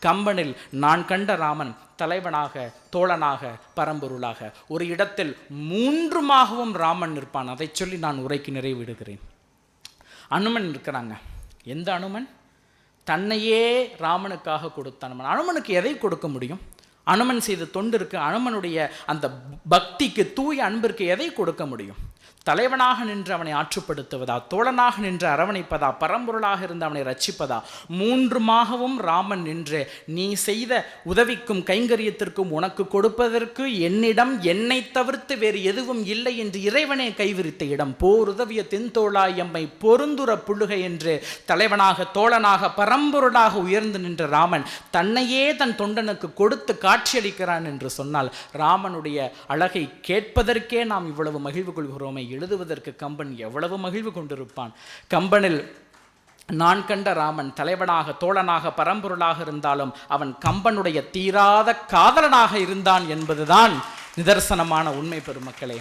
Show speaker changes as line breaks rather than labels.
கம்பனில் நான் கண்ட ராமன் தலைவனாக தோழனாக பரம்பொருளாக. ஒரு இடத்தில் மூன்றுமாகவும் ராமன் நிற்பான். அதை சொல்லி நான் உரைக்கு நிறைவிடுகிறேன். அனுமன் இருக்கிறாங்க எந்த அனுமன்? தன்னையே ராமனுக்காக கொடுத்த அனுமன். அனுமனுக்கு எதை கொடுக்க முடியும்? அனுமன் செய்த தொண்டிற்கு அனுமனுடைய அந்த பக்திக்கு தூய அன்பிற்கு எதை கொடுக்க முடியும்? தலைவனாக நின்று அவனை ஆற்றுப்படுத்துவதா? தோழனாக நின்று அரவணைப்பதா? பரம்பொருளாக இருந்து அவனை ரட்சிப்பதா? மூன்றுமாகவும் ராமன் நின்று நீ செய்த உதவிக்கும் கைங்கரியத்திற்கும் உனக்கு கொடுப்பதற்கு என்னிடம் என்னை தவிர்த்து வேறு எதுவும் இல்லை என்று இறைவனே கைவிரித்த இடம். போர் உதவிய தென்தோளாய் எம்மை பொருந்துர புழுகை என்று தலைவனாக தோழனாக பரம்பொருளாக உயர்ந்து நின்ற ராமன் தன்னையே தன் தொண்டனுக்கு கொடுத்து காட்சியளிக்கிறான் என்று சொன்னால் ராமனுடைய அழகை கேட்பதற்கே நாம் இவ்வளவு மகிழ்வு கொள்கிறோமே எழுதுவதற்கு கம்பன் எவ்வளவு மகிழ்வு கொண்டிருப்பான். கம்பனில் நான் கண்ட ராமன் தலைவனாக தோழனாக பரம்பொருளாக இருந்தாலும் அவன் கம்பனுடைய தீராத காதலனாக இருந்தான் என்பதுதான் நிதர்சனமான உண்மை பெருமக்களே.